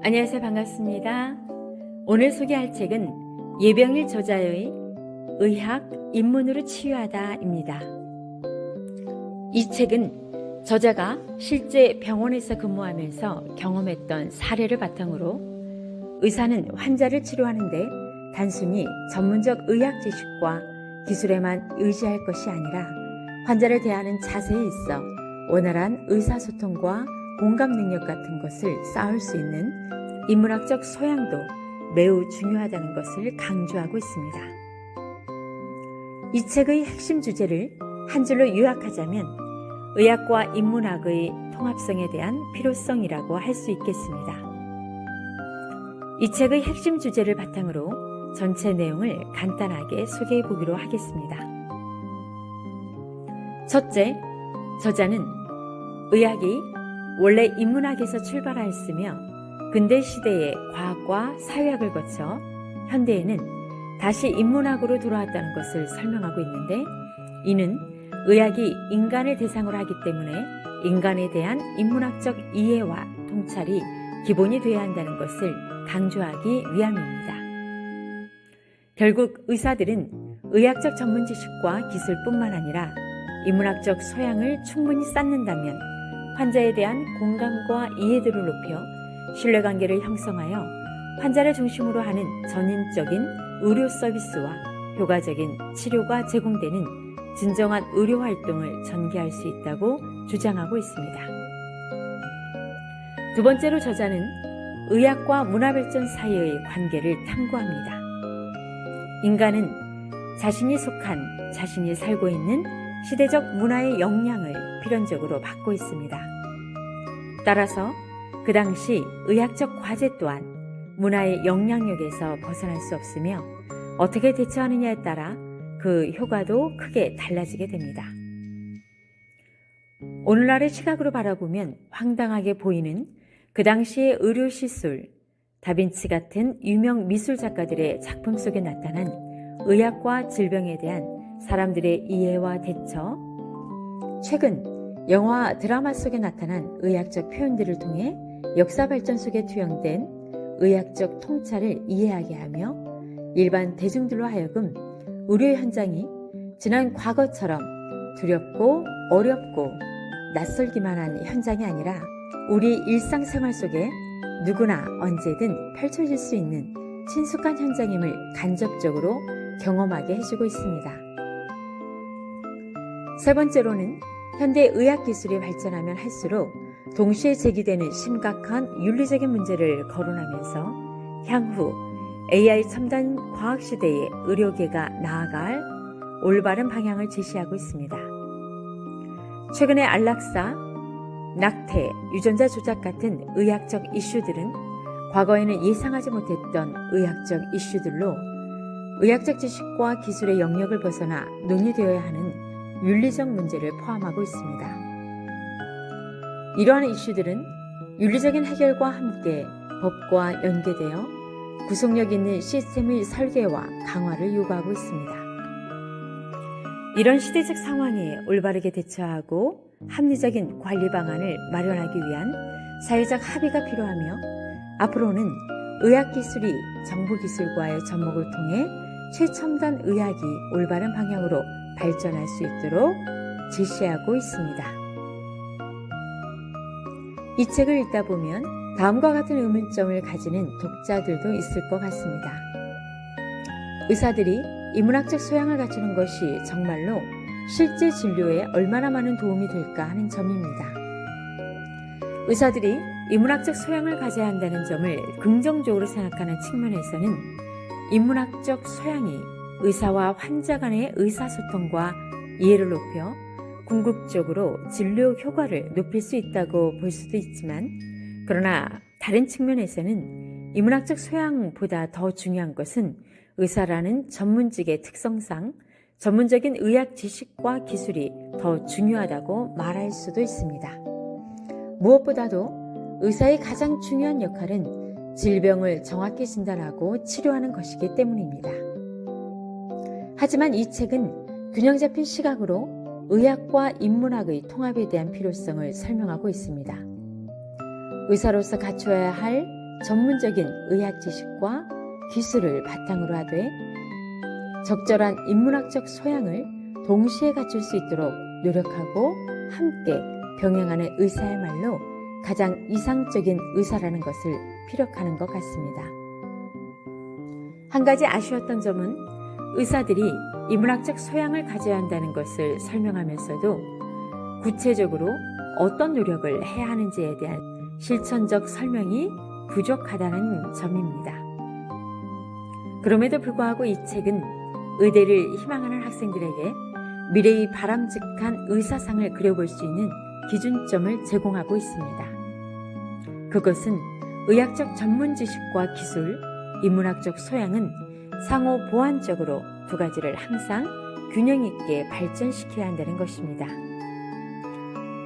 안녕하세요. 반갑습니다. 오늘 소개할 책은 예병일 저자의 의학 입문으로 치유하다입니다. 이 책은 저자가 실제 병원에서 근무하면서 경험했던 사례를 바탕으로 의사는 환자를 치료하는데 단순히 전문적 의학 지식과 기술에만 의지할 것이 아니라 환자를 대하는 자세에 있어 원활한 의사소통과 공감 능력 같은 것을 쌓을 수 있는 인문학적 소양도 매우 중요하다는 것을 강조하고 있습니다. 이 책의 핵심 주제를 한 줄로 요약하자면 의학과 인문학의 통합성에 대한 필요성이라고 할 수 있겠습니다. 이 책의 핵심 주제를 바탕으로 전체 내용을 간단하게 소개해 보기로 하겠습니다. 첫째, 저자는 의학이 원래 인문학에서 출발하였으며 근대 시대의 과학과 사회학을 거쳐 현대에는 다시 인문학으로 돌아왔다는 것을 설명하고 있는데 이는 의학이 인간을 대상으로 하기 때문에 인간에 대한 인문학적 이해와 통찰이 기본이 되어야 한다는 것을 강조하기 위함입니다. 결국 의사들은 의학적 전문 지식과 기술뿐만 아니라 인문학적 소양을 충분히 쌓는다면 환자에 대한 공감과 이해도를 높여 신뢰관계를 형성하여 환자를 중심으로 하는 전인적인 의료 서비스와 효과적인 치료가 제공되는 진정한 의료 활동을 전개할 수 있다고 주장하고 있습니다. 두 번째로 저자는 의학과 문화발전 사이의 관계를 탐구합니다. 인간은 자신이 속한 자신이 살고 있는 시대적 문화의 영향을 필연적으로 받고 있습니다. 따라서 그 당시 의학적 과제 또한 문화의 영향력에서 벗어날 수 없으며 어떻게 대처하느냐에 따라 그 효과도 크게 달라지게 됩니다. 오늘날의 시각으로 바라보면 황당하게 보이는 그 당시의 의료시술, 다빈치 같은 유명 미술 작가들의 작품 속에 나타난 의학과 질병에 대한 사람들의 이해와 대처, 최근 영화 드라마 속에 나타난 의학적 표현들을 통해 역사 발전 속에 투영된 의학적 통찰을 이해하게 하며 일반 대중들로 하여금 의료 현장이 지난 과거처럼 두렵고 어렵고 낯설기만 한 현장이 아니라 우리 일상생활 속에 누구나 언제든 펼쳐질 수 있는 친숙한 현장임을 간접적으로 경험하게 해주고 있습니다. 세 번째로는 현대 의학 기술이 발전하면 할수록 동시에 제기되는 심각한 윤리적인 문제를 거론하면서 향후 AI 첨단 과학 시대의 의료계가 나아갈 올바른 방향을 제시하고 있습니다. 최근의 안락사, 낙태, 유전자 조작 같은 의학적 이슈들은 과거에는 예상하지 못했던 의학적 이슈들로 의학적 지식과 기술의 영역을 벗어나 논의되어야 하는 윤리적 문제를 포함하고 있습니다. 이러한 이슈들은 윤리적인 해결과 함께 법과 연계되어 구속력 있는 시스템의 설계와 강화를 요구하고 있습니다. 이런 시대적 상황에 올바르게 대처하고 합리적인 관리 방안을 마련하기 위한 사회적 합의가 필요하며 앞으로는 의학기술이 정보기술과의 접목을 통해 최첨단 의학이 올바른 방향으로 발전할 수 있도록 제시하고 있습니다. 이 책을 읽다 보면 다음과 같은 의문점을 가지는 독자들도 있을 것 같습니다. 의사들이 인문학적 소양을 갖추는 것이 정말로 실제 진료에 얼마나 많은 도움이 될까 하는 점입니다. 의사들이 인문학적 소양을 가져야 한다는 점을 긍정적으로 생각하는 측면에서는 인문학적 소양이 의사와 환자 간의 의사소통과 이해를 높여 궁극적으로 진료 효과를 높일 수 있다고 볼 수도 있지만 그러나 다른 측면에서는 인문학적 소양보다 더 중요한 것은 의사라는 전문직의 특성상 전문적인 의학 지식과 기술이 더 중요하다고 말할 수도 있습니다. 무엇보다도 의사의 가장 중요한 역할은 질병을 정확히 진단하고 치료하는 것이기 때문입니다. 하지만 이 책은 균형 잡힌 시각으로 의학과 인문학의 통합에 대한 필요성을 설명하고 있습니다. 의사로서 갖춰야 할 전문적인 의학 지식과 기술을 바탕으로 하되 적절한 인문학적 소양을 동시에 갖출 수 있도록 노력하고 함께 병행하는 의사야말로 가장 이상적인 의사라는 것을 피력하는 것 같습니다. 한 가지 아쉬웠던 점은 의사들이 인문학적 소양을 가져야 한다는 것을 설명하면서도 구체적으로 어떤 노력을 해야 하는지에 대한 실천적 설명이 부족하다는 점입니다. 그럼에도 불구하고 이 책은 의대를 희망하는 학생들에게 미래의 바람직한 의사상을 그려볼 수 있는 기준점을 제공하고 있습니다. 그것은 의학적 전문 지식과 기술, 인문학적 소양은 상호 보완적으로 두 가지를 항상 균형 있게 발전시켜야 한다는 것입니다.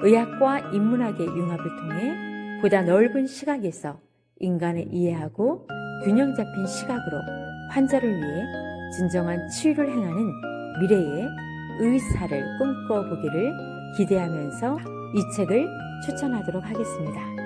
의학과 인문학의 융합을 통해 보다 넓은 시각에서 인간을 이해하고 균형 잡힌 시각으로 환자를 위해 진정한 치유를 행하는 미래의 의사를 꿈꿔보기를 기대하면서 이 책을 추천하도록 하겠습니다.